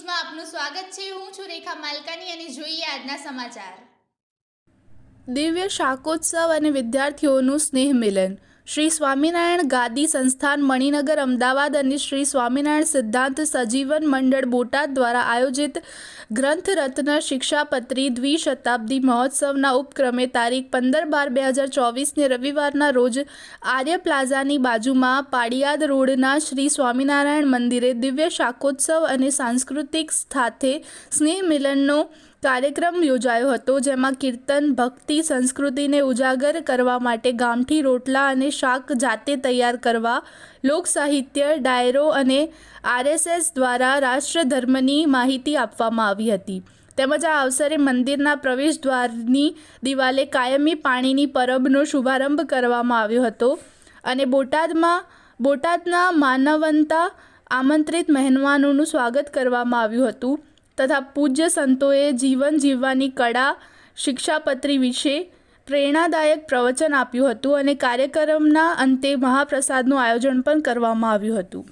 ન્યૂઝમાં આપનું સ્વાગત છે. હું છું રેખા માલકાની અને જોઈએ આજના સમાચાર. દિવ્ય શાકોત્સવ અને વિદ્યાર્થીઓનું સ્નેહ મિલન. શ્રી સ્વામિનારાયણ ગાદી સંસ્થાન મણિનગર, અમદાવાદ અને શ્રી સ્વામિનારાયણ સિદ્ધાંત સજીવન મંડળ બોટાદ દ્વારા આયોજિત ગ્રંથ રત્ન શિક્ષાપત્રી દ્વિશતાબ્દી મહોત્સવના ઉપક્રમે તારીખ પંદર બાર બે હજાર ચોવીસને રવિવારના રોજ આર્ય પ્લાઝાની બાજુમાં પાડિયાદ રોડના શ્રી સ્વામિનારાયણ મંદિરે દિવ્ય શાકોત્સવ અને સાંસ્કૃતિક સાથે સ્નેહ મિલનનો કાર્યક્રમ યોજાયો હતો, જેમાં કીર્તન, ભક્તિ, સંસ્કૃતિને ઉજાગર કરવા માટે ગામઠી, રોટલા અને શાક જાતે તૈયાર કરવા, લોક સાહિત્ય, ડાયરો અને આરએસએસ દ્વારા રાષ્ટ્રધર્મની માહિતી આપવામાં આવી હતી. તેમજ આ અવસરે મંદિરના પ્રવેશદ્વારની દિવાલે કાયમી પાણીની પરબનો શુભારંભ કરવામાં આવ્યો હતો અને બોટાદમાં, બોટાદના માનવંતા આમંત્રિત મહેમાનોનું સ્વાગત કરવામાં આવ્યું હતું. તથા પૂજ્ય સંતોએ જીવન જીવવાની કળા, શિક્ષાપત્રી વિશે પ્રેરણાદાયક પ્રવચન આપ્યું હતું અને કાર્યક્રમના અંતે મહાપ્રસાદનું આયોજન પણ કરવામાં આવ્યું હતું.